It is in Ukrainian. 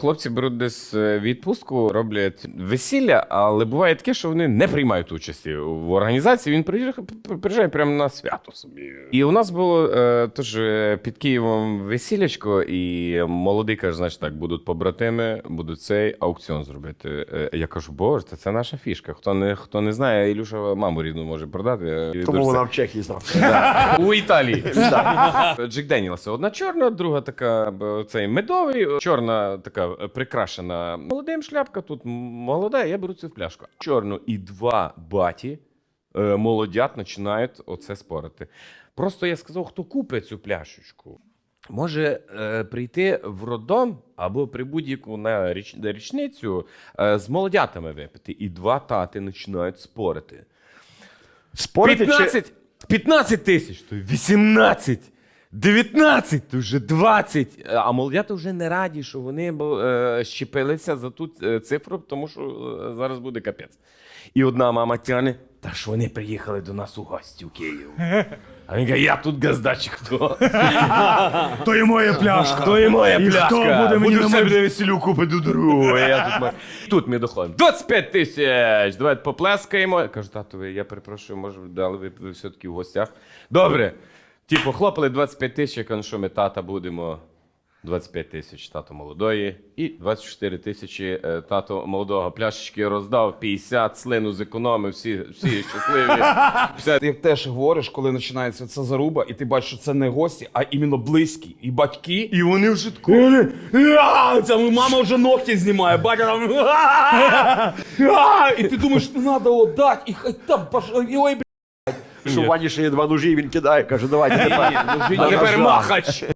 Хлопці беруть десь е, відпустку, роблять весілля, але буває таке, що вони не приймають участі в організації. Він приїжджає, приїжджає прямо на свято собі. І у нас було е, теж е, під Києвом весілячко, і молодий каже, значить так, будуть побратими, будуть цей аукціон зробити. Е, Я кажу, боже, це, наша фішка. Хто не, хто не знає, Ілюша маму рідну може продати. Тому вона в Чехії знав. у Італії. Джек Денілса. Одна чорна, друга така цей медовий, чорна така прикрашена молодим шляпка. Тут молода, я беру цю пляшку. Чорну і два баті е, молодят починають оце спорити. Просто я сказав, хто купить цю пляшечку. Може е, прийти в роддом або при будь-яку на річ, на річницю е, з молодятами випити. І два тати починають спорити. Спорити чи 15, 15 тисяч, то 18, 19, то вже 20. А молодята вже не раді, що вони е, щепилися за ту е, цифру, тому що е, зараз буде капець. І одна мама тяне, та ж вони приїхали до нас у гості в Київ. А він каже, я тут газдач хто? то і моя пляшка. То і моя І пляшка. хто буде мені Буду на себе купити другу. а Я тут, тут ми доходимо. 25 тисяч. Давайте поплескаємо. Я кажу, тату, я перепрошую, може, дали ви, ви все-таки в гостях. Добре. Типу, хлопали 25 тисяч, я кажу, «Ну що ми тата будемо. 25 тисяч тато молодої і 24 тисячі е, тато молодого. Пляшечки роздав, 50, слину зекономив, всі, всі щасливі. Все, Ти теж говориш, коли починається ця заруба, і ти бачиш, що це не гості, а іменно близькі. І батьки. І вони вже тако. «А, Це мама вже ногті знімає, батя там. І ти думаєш, не треба отдати, і хай там ой. Що в ще є два ножі, і він кидає, каже, давайте тепер. Тепер махач.